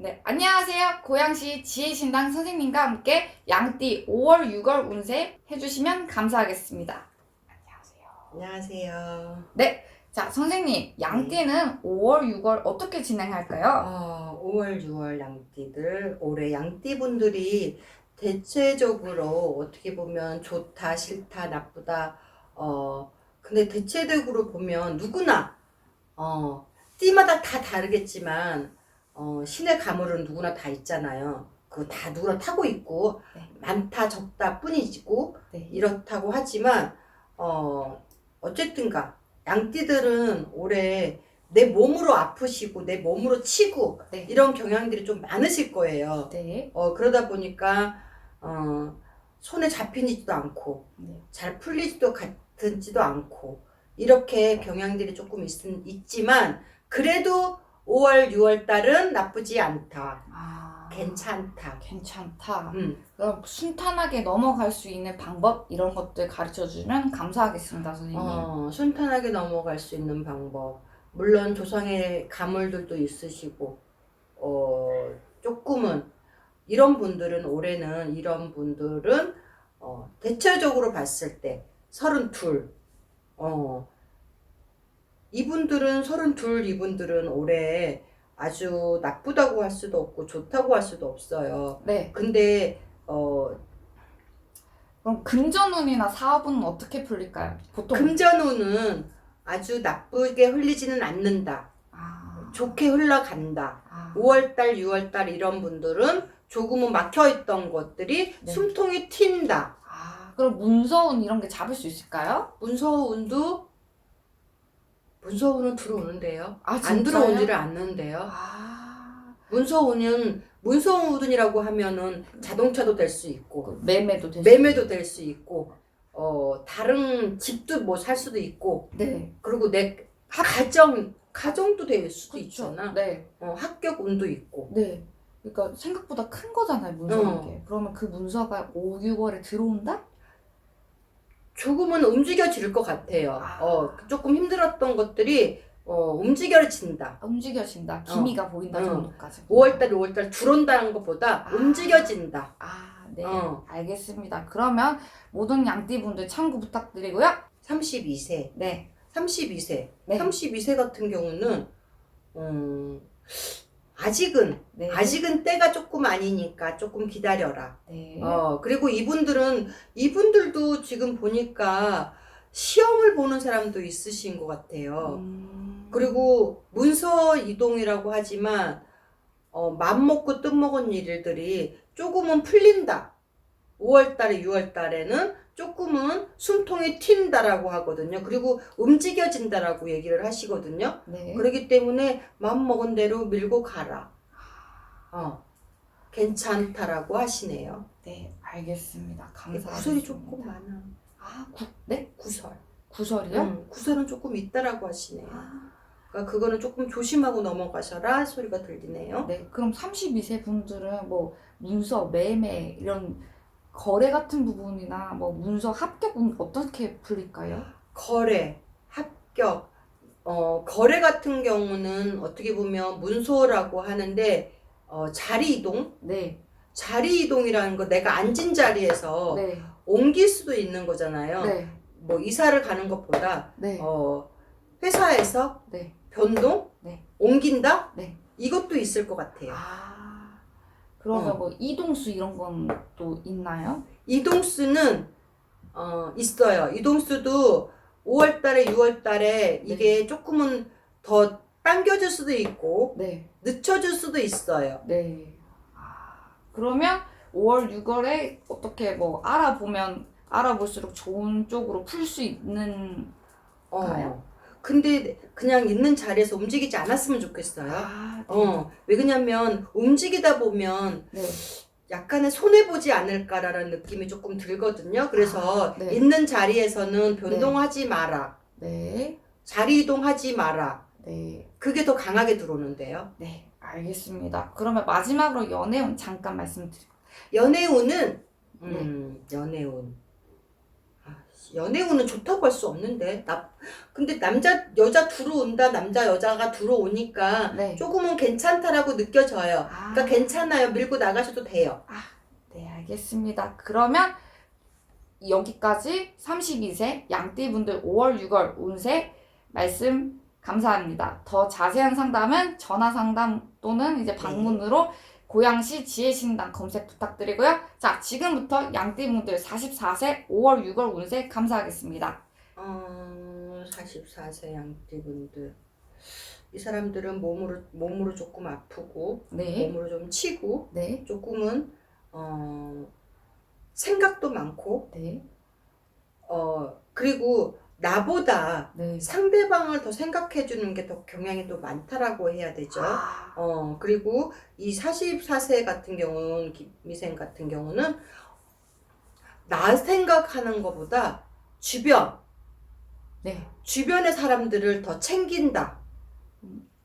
네, 안녕하세요. 고양시 지혜신당 선생님과 함께 양띠 5월, 6월 운세 해주시면 감사하겠습니다. 안녕하세요. 안녕하세요. 자, 선생님, 양띠는 5월, 6월 어떻게 진행할까요? 어, 5월, 6월 양띠들 올해 양띠분들이 대체적으로 어떻게 보면 좋다, 싫다, 나쁘다. 어, 근데 대체적으로 보면 누구나 어, 띠마다 다 다르겠지만 어, 신의 가물은 누구나 다 있잖아요. 그다 누구나 타고 있고 네. 많다 적다 뿐이고 네. 이렇다고 하지만 어 어쨌든가 양띠들은 올해 내 몸으로 아프시고 내 몸으로 치고 네. 이런 경향들이 좀 많으실 거예요. 네. 어 그러다 보니까 어 손에 잡히지도 않고 네. 잘 풀리지도 같은지도 않고 이렇게 경향들이 조금 있, 있지만 그래도 5월 6월 달은 나쁘지 않다. 아, 괜찮다. 괜찮다. 음. 그럼 순탄하게 넘어갈 수 있는 방법 이런 것들 가르쳐 주면 감사하겠습니다, 선생님. 어, 순탄하게 넘어갈 수 있는 방법. 물론 조상의 가물들도 있으시고, 어, 조금은, 이런 분들은, 올해는 이런 분들은, 어, 대체적으로 봤을 때, 32, 어, 이분들은, 32, 이분들은 올해 아주 나쁘다고 할 수도 없고, 좋다고 할 수도 없어요. 네. 근데, 어, 그럼 금전운이나 사업은 어떻게 풀릴까요? 보통 금전운은 아주 나쁘게 흘리지는 않는다. 아, 좋게 흘러간다. 아, 5월달, 6월달 이런 분들은 조금은 막혀있던 것들이 네. 숨통이 튄다. 아, 그럼 문서운 이런 게 잡을 수 있을까요? 문서운도 문서운은 들어오는데요. 아, 안? 들어오지를 않는데요. 아, 문서운은 문서운이라고 하면은 자동차도 될 수 있고 그 매매도 될 수. 매매도 될 수 있고 어 다른 집도 뭐 살 수도 있고 네. 그리고 내 가정 가정도 될 수도 그렇죠. 있잖아. 네. 어, 합격 운도 있고. 네. 그러니까 생각보다 큰 거잖아요, 문서라는 게. 그러면 그 문서가 5, 6월에 들어온다? 조금은 움직여질 것 같아요. 아. 어, 조금 힘들었던 것들이 어, 움직여진다. 움직여진다. 기미가 보인다 응. 정도까지. 5월달, 5월달 들어온다는 것보다 아. 움직여진다. 아, 네. 어. 알겠습니다. 그러면 모든 양띠분들 참고 부탁드리고요. 32세, 네. 32세, 네. 32세 같은 경우는 음, 아직은 네. 아직은 때가 조금 아니니까 조금 기다려라. 네. 어, 그리고 이분들은, 이분들도 지금 보니까 시험을 보는 사람도 있으신 것 같아요. 음. 그리고 문서 이동이라고 하지만, 어, 맘 먹고 뜻 먹은 일들이 조금은 풀린다. 5월달에, 6월달에는 조금은 숨통이 튄다라고 하거든요. 그리고 움직여진다라고 얘기를 하시거든요. 네. 그렇기 때문에 맘먹은 대로 밀고 가라. 어, 괜찮다라고 하시네요. 네, 알겠습니다. 감사합니다. 구설이 조금 많아. 아, 구, 네? 구설. 구설이요? 응, 구설은 조금 있다라고 하시네요. 아, 그러니까 그거는 조금 조심하고 넘어가셔라 소리가 들리네요. 네, 그럼 32세 분들은 뭐 문서 매매 이런 거래 같은 부분이나 뭐 문서 합격은 어떻게 풀릴까요? 거래, 합격, 어, 거래 같은 경우는 어떻게 보면 문서라고 하는데 어, 자리 이동, 네, 자리 이동이라는 거 내가 앉은 자리에서 네, 옮길 수도 있는 거잖아요. 네, 뭐 이사를 가는 것보다 네, 어, 회사에서 네. 변동, 네. 옮긴다, 네. 이것도 있을 것 같아요. 아, 그러면 어. 뭐 이동수 이런 건 또 있나요? 이동수는 어, 있어요. 이동수도 5월 달에 6월 달에 이게 조금은 더 당겨질 수도 있고 네, 늦춰질 수도 있어요. 네. 아, 그러면 5월, 6월에 어떻게 뭐 알아보면 알아볼수록 좋은 쪽으로 풀 수 있는 어. 가요? 근데 그냥 있는 자리에서 움직이지 않았으면 좋겠어요. 아, 네. 어, 왜 그러냐면 움직이다 보면 네. 약간의 손해보지 않을까라는 느낌이 조금 들거든요. 그래서 아, 네. 있는 자리에서는 변동하지 마라. 네. 자리 이동하지 마라. 네. 그게 더 강하게 들어오는데요. 네. 알겠습니다. 그러면 마지막으로 연애운 잠깐 말씀드릴게요. 연애운은 음, 연애운. 아, 연애운은 좋다고 할 수 없는데 나 근데 남자 여자 들어온다 남자 여자가 들어오니까 네. 조금은 괜찮다라고 느껴져요. 아, 그러니까 괜찮아요. 밀고 나가셔도 돼요. 네, 알겠습니다. 그러면 여기까지 32세 양띠분들 5월, 6월 운세 말씀 감사합니다. 더 자세한 상담은 전화 상담 또는 이제 방문으로 고양시 지혜신당 검색 부탁드리고요. 자, 지금부터 양띠분들 44세 5월, 6월 운세 감사하겠습니다. 어, 44세 양띠분들 이 사람들은 몸으로 몸으로 조금 아프고 네, 몸으로 좀 치고 네, 조금은 어, 생각도 많고 네, 어, 그리고 나보다 네. 상대방을 더 생각해 주는 게 더 경향이 또 많다라고 해야 되죠. 아, 어, 그리고 이 44세 같은 경우는, 김미생 같은 경우는, 나 생각하는 것보다 주변, 네. 주변의 사람들을 더 챙긴다.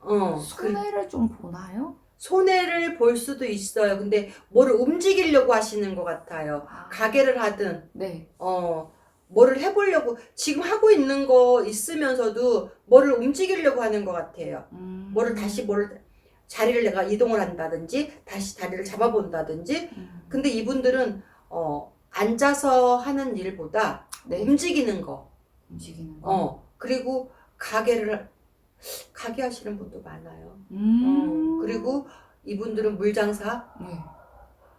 어, 그 손해를 좀 보나요? 손해를 볼 수도 있어요. 근데 뭐를 움직이려고 하시는 것 같아요. 아, 가게를 하든, 네, 어, 뭐를 해보려고, 지금 하고 있는 거 있으면서도 뭐를 움직이려고 하는 것 같아요. 음, 뭐를 다시 뭐를 자리를 내가 이동을 한다든지 다시 자리를 잡아본다든지. 음, 근데 이분들은 어 앉아서 하는 일보다 네, 움직이는 거. 움직이는 거. 어 그리고 가게를 가게 하시는 분도 많아요. 음, 어, 그리고 이분들은 물장사? 네,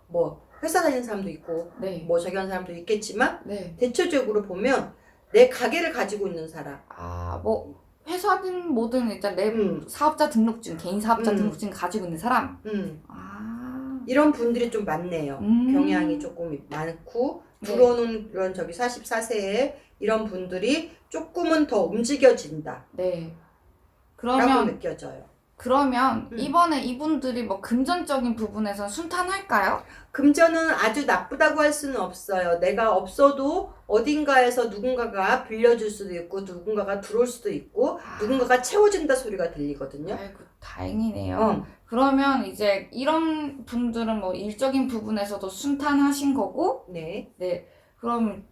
뭐 회사 다니는 사람도 있고 네, 뭐 저기 하는 사람도 있겠지만 네. 대체적으로 보면 내 가게를 가지고 있는 사람 아, 뭐 회사든 뭐든 일단 내 음. 사업자 등록증, 개인 사업자 음. 등록증 가지고 있는 사람. 음, 아, 이런 분들이 좀 많네요 음. 경향이 조금 많고 네. 들어오는 그런 저기 44세에 이런 분들이 조금은 더 움직여진다 네. 라고 그러면 느껴져요. 그러면 음. 이번에 이분들이 뭐 금전적인 부분에서 순탄할까요? 금전은 아주 나쁘다고 할 수는 없어요. 내가 없어도 어딘가에서 누군가가 빌려줄 수도 있고 누군가가 들어올 수도 있고 아. 누군가가 채워준다 소리가 들리거든요. 아이고 다행이네요. 음. 그러면 이제 이런 분들은 뭐 일적인 부분에서도 순탄하신 거고, 네. 네. 그럼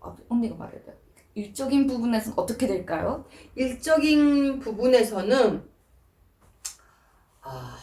아, 언니가 말해야 돼. 일적인 부분에서는 어떻게 될까요? 일적인 부분에서는 아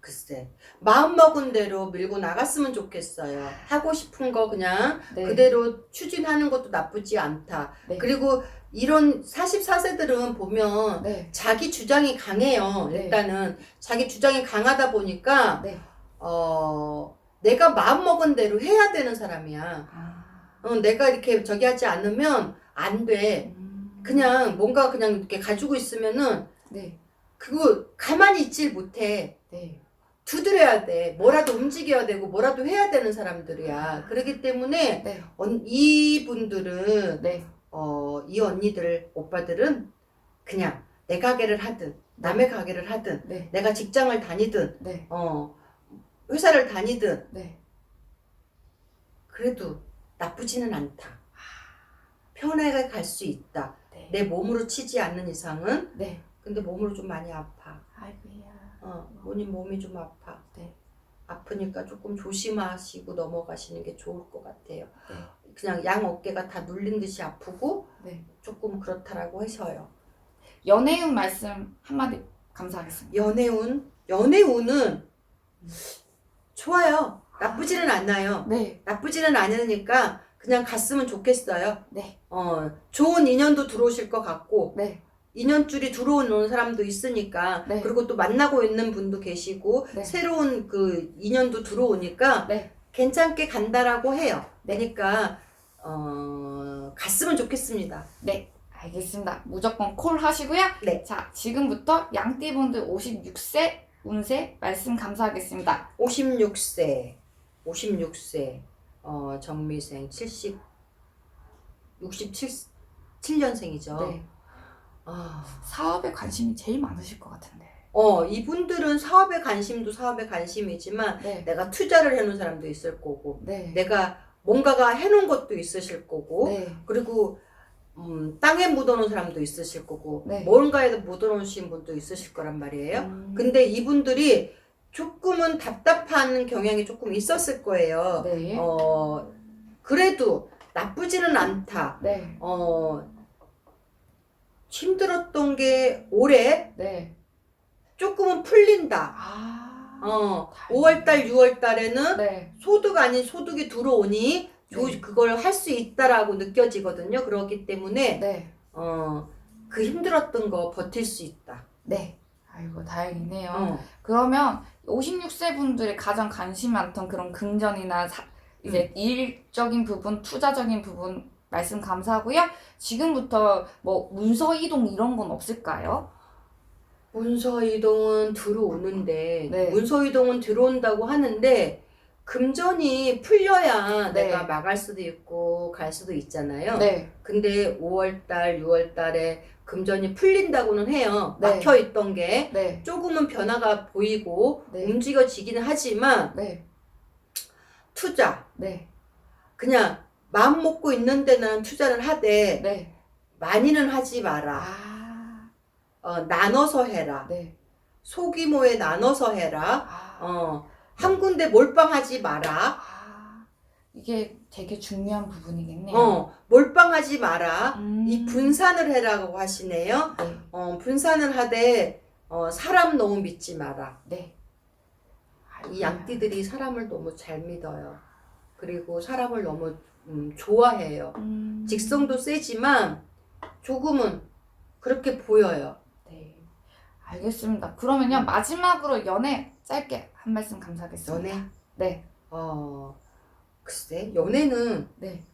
글쎄 마음 먹은 대로 밀고 나갔으면 좋겠어요. 하고 싶은 거 그냥 네. 그대로 추진하는 것도 나쁘지 않다. 네. 그리고 이런 44세들은 보면 네. 자기 주장이 강해요. 네. 일단은 자기 주장이 강하다 보니까 네. 어 내가 마음 먹은 대로 해야 되는 사람이야. 아. 어, 내가 이렇게 저기 하지 않으면 안 돼. 음. 그냥 뭔가 그냥 이렇게 가지고 있으면은 네. 그거 가만히 있질 못해. 네. 두드려야 돼. 뭐라도 움직여야 되고 뭐라도 해야 되는 사람들이야. 그렇기 때문에 네. 언, 이분들은 네. 어, 이 언니들, 오빠들은 그냥 내 가게를 하든, 남의 가게를 하든, 네. 내가 직장을 다니든, 네. 어, 회사를 다니든, 네. 그래도 나쁘지는 않다. 편하게 갈 수 있다. 네. 내 몸으로 치지 않는 이상은, 네. 근데 몸으로 좀 많이 아파. 아이고야. 어, 본인 몸이 좀 아파. 네. 아프니까 조금 조심하시고 넘어가시는 게 좋을 것 같아요. 네. 그냥 양 어깨가 다 눌린 듯이 아프고, 네. 조금 그렇다라고 해서요. 연애운 말씀 한마디 감사하겠습니다. 연애운 연애운은 좋아요. 나쁘지는 않아요. 네. 나쁘지는 않으니까 그냥 갔으면 좋겠어요. 네. 어, 좋은 인연도 들어오실 것 같고 네. 인연줄이 들어오는 사람도 있으니까 네. 그리고 또 만나고 있는 분도 계시고 네. 새로운 그 인연도 들어오니까 네. 괜찮게 간다라고 해요. 네. 그러니까 어, 갔으면 좋겠습니다. 네. 알겠습니다. 무조건 콜 하시고요. 네. 자, 지금부터 양띠분들 56세 운세 말씀 감사하겠습니다. 56세, 56세, 어, 정미생 70, 67, 7년생이죠. 네. 아, 사업에 관심이 제일 많으실 것 같은데. 어, 이분들은 사업에 관심도 사업에 관심이지만 네. 내가 투자를 해놓은 사람도 있을 거고, 네. 내가 뭔가가 해놓은 것도 있으실 거고, 네. 그리고 음, 땅에 묻어놓은 사람도 있으실 거고, 네. 뭔가에 묻어놓으신 분도 있으실 거란 말이에요. 음, 근데 이분들이 조금은 답답한 경향이 조금 있었을 거예요. 네. 어, 그래도 나쁘지는 않다. 네. 어, 힘들었던 게 올해 네. 조금은 풀린다. 아. 어, 다행이네. 5월달, 6월달에는 네. 소득 아닌 소득이 들어오니 조- 네. 그걸 할 수 있다라고 느껴지거든요. 그렇기 때문에 네. 어, 그 힘들었던 거 버틸 수 있다. 네. 아이고 다행이네요. 어. 그러면 56세 분들이 가장 관심 많던 그런 금전이나 사- 이제 일적인 부분, 투자적인 부분 말씀 감사하고요. 지금부터 뭐 문서 이동 이런 건 없을까요? 문서 이동은 들어오는데 네. 문서 이동은 들어온다고 하는데 금전이 풀려야 네. 내가 막을 수도 있고 갈 수도 있잖아요. 네. 근데 5월달, 6월달에 금전이 풀린다고는 해요. 네. 막혀 있던 게 네. 조금은 변화가 보이고 네. 움직여지기는 하지만 네. 투자 네. 그냥 마음 먹고 있는 데는 투자를 하되 네. 많이는 하지 마라. 아. 어, 나눠서 해라. 네. 소규모에 나눠서 해라. 아. 어, 한 군데 몰빵하지 마라. 아. 이게 되게 중요한 부분이겠네요. 어, 몰빵하지 마라. 음. 이 분산을 해라고 하시네요. 네. 어, 분산을 하되 어, 사람 너무 믿지 마라. 네. 이 양띠들이 사람을 너무 잘 믿어요. 그리고 사람을 너무 음, 좋아해요. 음. 직성도 세지만 조금은 그렇게 보여요. 네. 알겠습니다. 그러면요, 마지막으로 연애 짧게 한 말씀 감사하겠습니다. 연애? 네. 어, 글쎄, 연애는 네.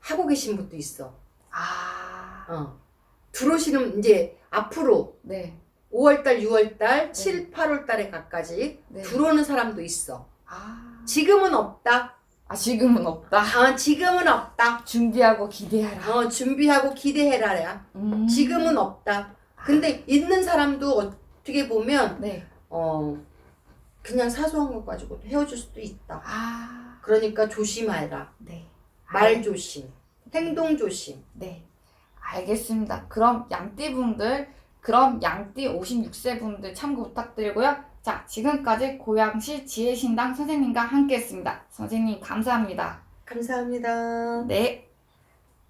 하고 계신 분도 있어. 아. 어. 들어오시는 이제 앞으로 네. 5월달, 6월달, 7, 8월달에 가까지 네. 들어오는 사람도 있어. 아. 지금은 없다. 아, 지금은 없다. 아, 지금은 없다. 준비하고 기대하라. 어, 준비하고 기대해라야. 음. 지금은 없다. 근데 있는 사람도 어떻게 보면 네. 어 그냥 사소한 거 가지고 헤어질 수도 있다. 아. 그러니까 조심해라. 네. 말 조심, 행동 조심. 네. 알겠습니다. 그럼 양띠 분들, 그럼 양띠 56세 분들 참고 부탁드리고요. 자, 지금까지 고양시 지혜신당 선생님과 함께 했습니다. 선생님, 감사합니다. 감사합니다. 네.